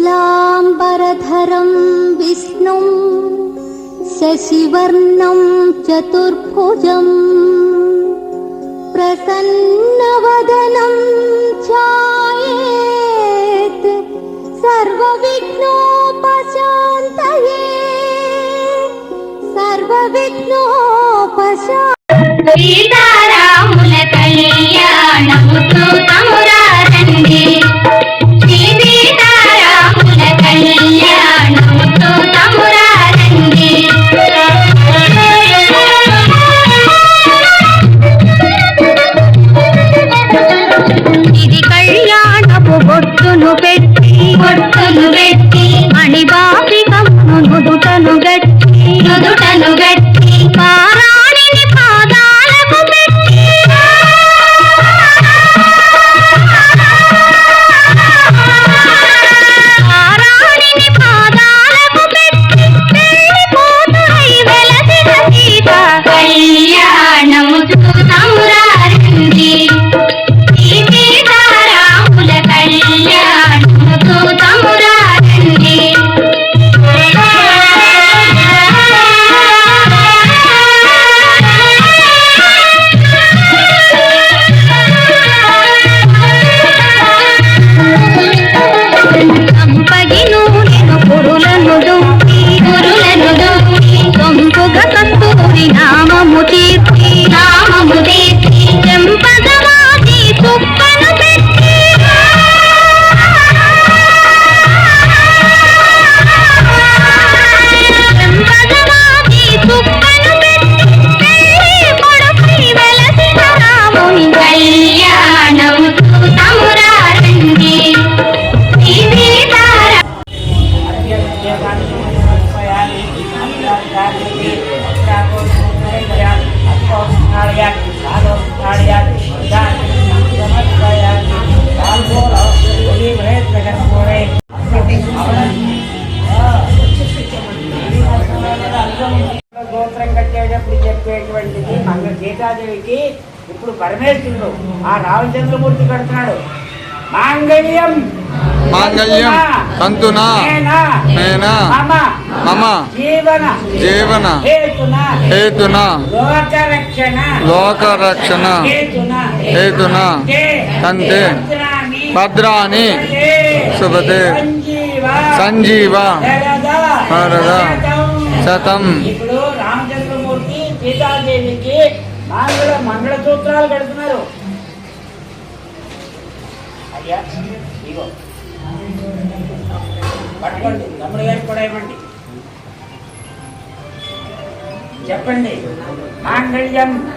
शुक्लाम्बरधरं विष्णुं शशिवर्णं चतुर्भुजम् प्रसन्नवदनं ध्यायेत् सर्वविघ्नोपशान्तये सर्वविघ्नोपशा గోత్రం కట్టేటప్పుడు చెప్పేటువంటిది మన. సీతాదేవికి ఇప్పుడు పరమేశ్వరుడు ఆ రామచంద్రమూర్తి కడుతున్నాడు మాంగళ్యం మాంగళ్యం తంతునా మమ. మమ జీవన. హేతున. లోకరక్షణ. హేతున. కంటే భద్రాని శుభతే సంజీవ. వరద శతం. ఇప్పుడు రామచంద్రమూర్తి సీతాదేవికి మంగళ మంగళ సూత్రాలు కడుతున్నారు. అయ్యా ఇగో పట్టుకోండి. తమ్ముడు గారికి కూడా ఇవ్వండి చెప్పండి. మాంగళ్యం.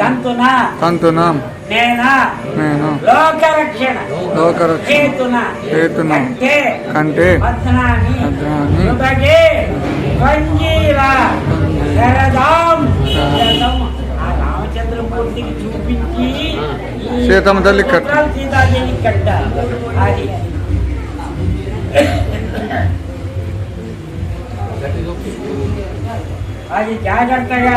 తంతున. తంతున. నేనా. నేను. లోకరక్షణ. లోకరక్షణ. హేతున. హేతున. కంటే భద్రాని భద్రాని శరదాం. ఆ రామచంద్రమూర్తికి చూపించి సీతమ్మ తల్లి కట్ట. సీతాదేవి కట్ట అది. అది జాగ్రత్తగా.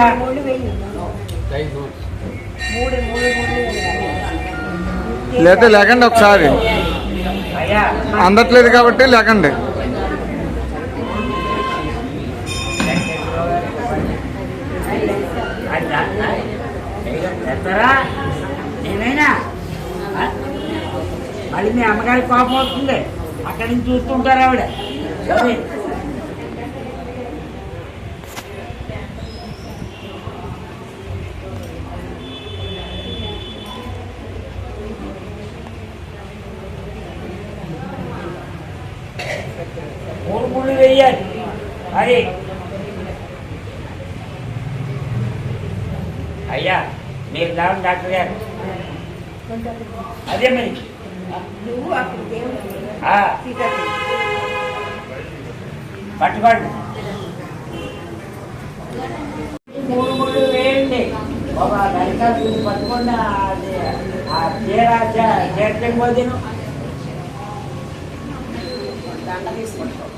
లేకపోతే లేకండి ఒకసారి. అందట్లేదు కాబట్టి లేకండి. నేనైనా? మళ్ళీ మీ అమ్మగారి కోపం వస్తుంది. అక్కడి నుంచి చూస్తుంటారు ఆవిడ. సరే. మూడు ముళ్ళు వేయాలి అది అయ్యా మీరు రావండి డాక్టర్ గారు అదే మరి ఆ. పట్టుకోండి మూడు ముళ్ళు వేయండి బాబా దళితాలు పట్టుకోండి అది ఆ చీర చేర్చం పోతేను కూడా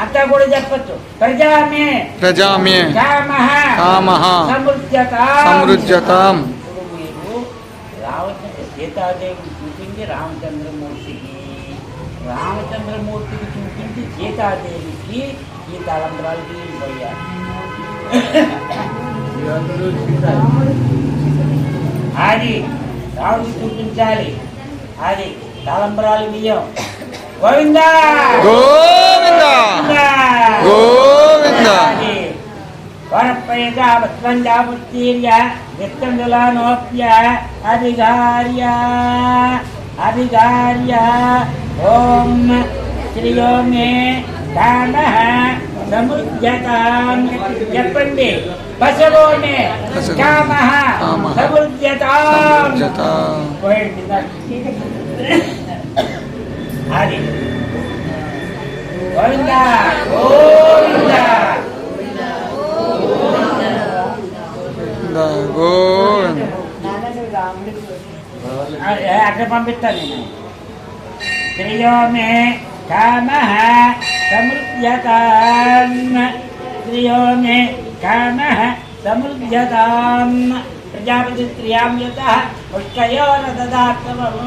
అంతా కూడా చెప్పచ్చు ప్రజామే ప్రజామ్యే కామః కామః సమృద్ధ్యత సమృద్ధ్యతాం ఇప్పుడు మీరు రావచ్చు సీతాదేవికి చూపించి రామచంద్రమూర్తికి రామచంద్రమూర్తికి చూపించి సీతాదేవికి ఈ తలంబరాలు తీరిపోయారు అది రాముడికి చూపించాలి అది తలంబరాలు బియ్యం గోవిందా గోవింద గోవింద వరప్రయజావత్వంజాపుత్తీర్య విత్తంజలానోప్య అధికార్య అధికార్య ఓం శ్రియో మే కామ సమృద్ధ్యతాం చెప్పండి బసవో మే బసవో కామ కామః సమృద్ధ్యతాం జత పోయండి అది గోవింద గోవింద గోవింద ఏ, అక్కడ పంపిస్తాను నేను శ్రియో మే కామ సమృద్ధ్యతాం శ్రియో మే కామ సమృద్ధ్యతాం ప్రజాపతి త్రియాం యత పుష్కయో రదాత్మం కామ రఘు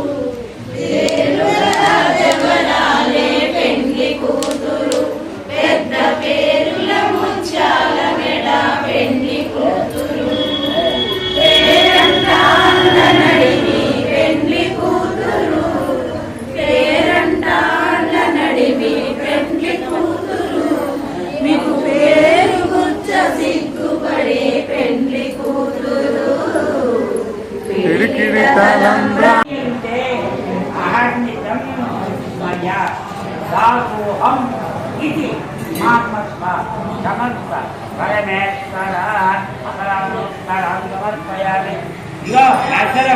పరమేశ్వర అపరాధోత్తరం సమర్పయామి ఇదో అసలు